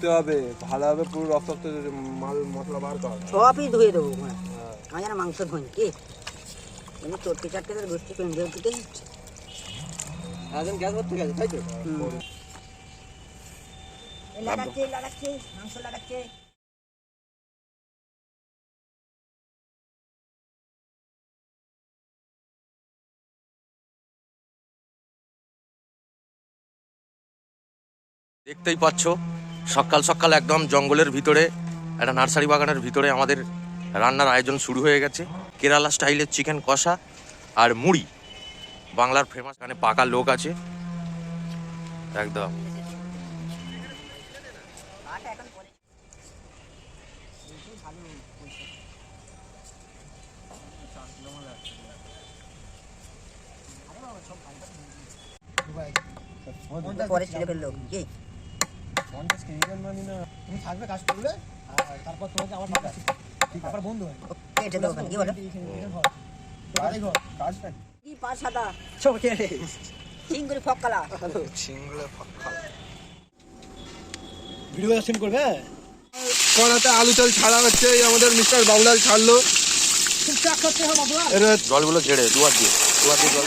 ধুতে হবে ভালোভাবে পুরো রক্ত মাল মশলা বার কর সবই ধুয়ে দেবো মানে আমি যেন মাংস ধুই কি? এমনি চটকে চাটকে তোর গোষ্ঠী পেন দিয়ে দিতে একজন গ্যাস ভর্তি গেছে তাই তো? লাগাচ্ছে লাগাচ্ছে মাংস লাগাচ্ছে। দেখতেই পাচ্ছ সকাল সকাল একদম জঙ্গলের ভিতরে, একটা নার্সারি বাগানের ভিতরে আমাদের রান্নার আয়োজন শুরু হয়ে গেছে। কেরালা স্টাইলের চিকেন কষা আর মুড়ি। বাংলার ফেমাস এখানে পাকা লোক আছে। একদম। পরে ছেড়ে ফেলল। কি? পঞ্চাশ কেজি মানি না তুমি থাকবে কাজ করবে আর তারপর তোমাকে আমার মাথা ঠিক আবার বন্ধু হয় হ্যাঁ? কড়াতে আলু চাল ছাড়া হচ্ছে এই আমাদের মিস্টার বাবুলাল ছাড়লো জলগুলো ঝেড়ে দুয়ার দিয়ে দুয়ার দিয়ে জল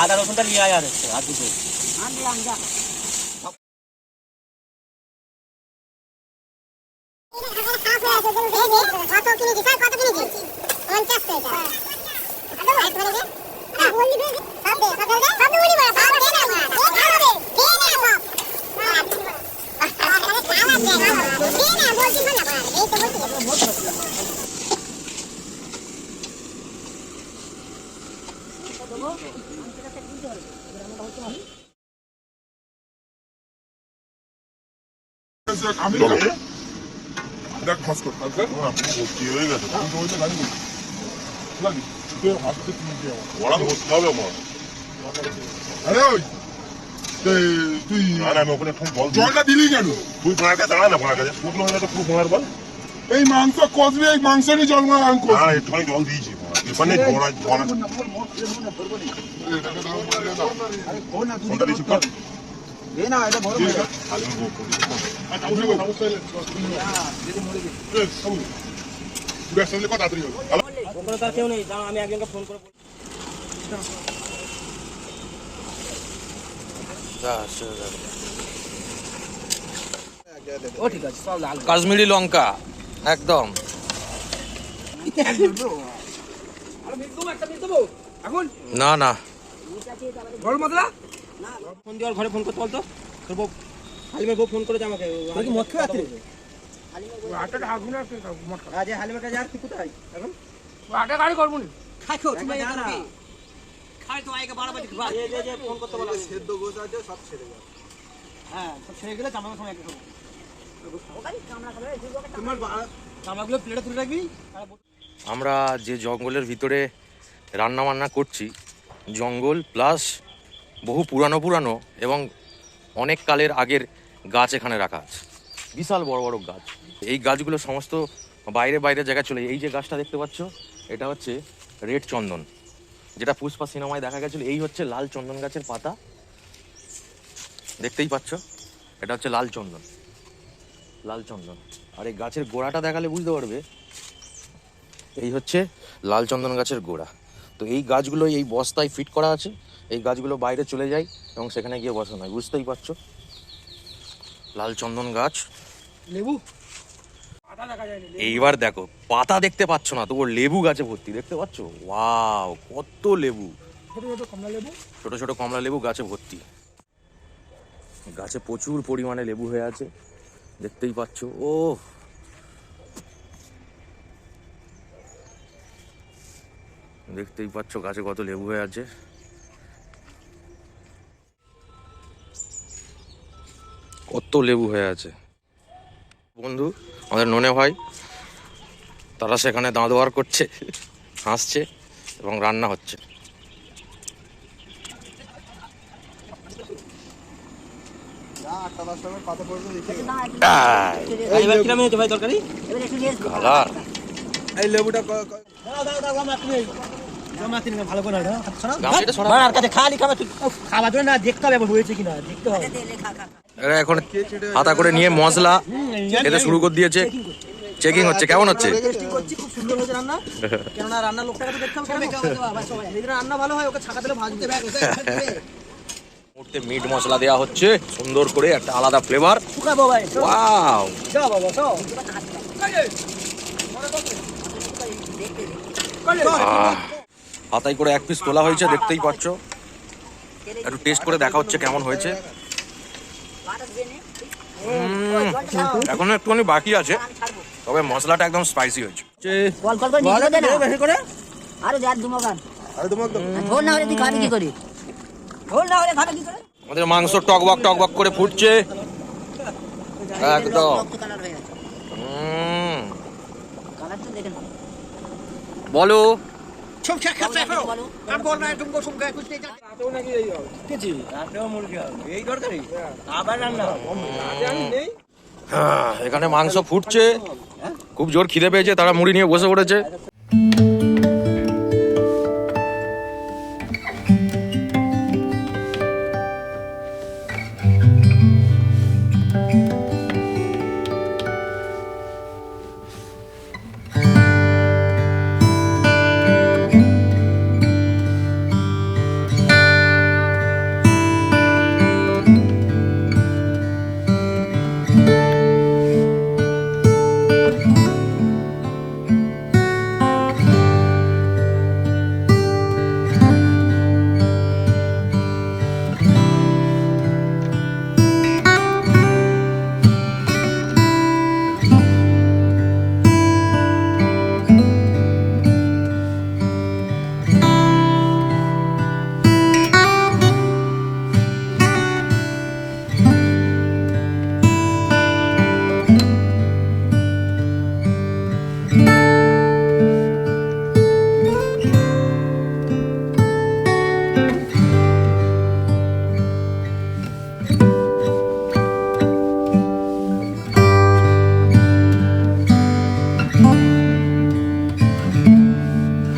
আদা রসুনটা নিয়ে আয় আর আর দুটো আনবে আনজা কত কিনেছি স্যার কত কিনেছি পঞ্চাশ টাকা আমি ওখানে জলটা দিলি কেন তুই কাছে বল এই মাংস কষবি, এই মাংস নিয়ে জল মারা জল দিয়েছি। ফোনটা রিসিভ কর আচ্ছা উঠে গো সমস্যা কত তাড়াতাড়ি হবে তার কেউ নেই আমি একজনকে ফোন করে বলছি। ব্যাস, গেল। ও ঠিক আছে সব লাল কাশ্মীরি লঙ্কা একদম না না। ফোন দেওয়ার ঘরে ফোন করতে বলতো? তোর বউ হালিমের বউ ফোন করেছে আমাকে। কি মদ খেয়ে আসছিস যে হালিমের কাছে আর তুই কোথায়? এখন? খাই খো তুমি না খাই তো আগে বারো বাজে খাবা এই যে ফোন করতে বলা। সেদ্ধ গোছ আছে সব ছেড়ে হ্যাঁ সব ছেড়ে গেলে জামার সময় একটা খাব। ওখানে তোমার জামাগুলো প্লেটে তুলে রাখবি আর আমরা যে জঙ্গলের ভিতরে রান্না বান্না করছি, জঙ্গল প্লাস বহু পুরানো পুরানো এবং অনেক কালের আগের গাছ এখানে রাখা আছে। বিশাল বড় বড় গাছ। এই গাছগুলো সমস্ত বাইরে বাইরে জায়গায় চলে। এই যে গাছটা দেখতে পাচ্ছ, এটা হচ্ছে রেড চন্দন। যেটা পুষ্পা সিনেমায় দেখা গেছিল, এই হচ্ছে লাল চন্দন গাছের পাতা। দেখতেই পাচ্ছ, এটা হচ্ছে লাল চন্দন। লাল চন্দন। আর এই গাছের গোড়াটা দেখালে বুঝতে পারবে এই হচ্ছে লাল চন্দন গাছের গোড়া। তো এই গাছগুলো এই বস্তায় ফিট করা আছে এই গাছগুলো বাইরে চলে যায় এবং সেখানে গিয়ে বসানো হয় বুঝতেই পারছ? লাল চন্দন গাছ। লেবু? এইবার দেখো পাতা দেখতে পাচ্ছ না তবু লেবু গাছে ভর্তি দেখতে পাচ্ছ? ওয়াও কত লেবু। ছোট ছোট কমলা লেবু? ছোট ছোট কমলা লেবু গাছে ভর্তি। গাছে প্রচুর পরিমাণে লেবু হয়ে আছে দেখতেই পাচ্ছ। ও দেখতেই পাচ্ছ গাছে কত লেবু হয়ে আছে। কত লেবু হয়ে আছে। বন্ধু আমাদের ননে ভাই তারা সেখানে দাঁত বার করছে হাসছে এবং রান্না হচ্ছে। এই লেবুটা এখন হাতা করে নিয়ে মশলা খেতে শুরু করে দিয়েছে। চেকিং হচ্ছে কেমন হচ্ছে? হয় মিট মশলা দেওয়া হচ্ছে সুন্দর করে একটা আলাদা ফ্লেভার ওয়াও বাবা হাতায় করে এক পিস তোলা হয়েছে দেখতেই পাচ্ছ। একটু টেস্ট করে দেখা হচ্ছে কেমন হয়েছে। এখনও একটুখানি বাকি আছে তবে মশলাটা একদম স্পাইসি হয়েছে। আমাদের মাংস টকবক টকবক করে ফুটছে। একদম। বলো। ছুমছা খাচ্ছে এখন। আর বল। না তুমি ছুমকা কুছতে যা রাতেও নাকি এই হবে। কিছু রাতেও মুরগি হবে। এই দরকারি? আবার রান্না হবে? রাতে আমি নেই। হ্যাঁ, এখানে মাংস ফুটছে। খুব জোর খিদে পেয়েছে তারা মুড়ি নিয়ে বসে পড়েছে।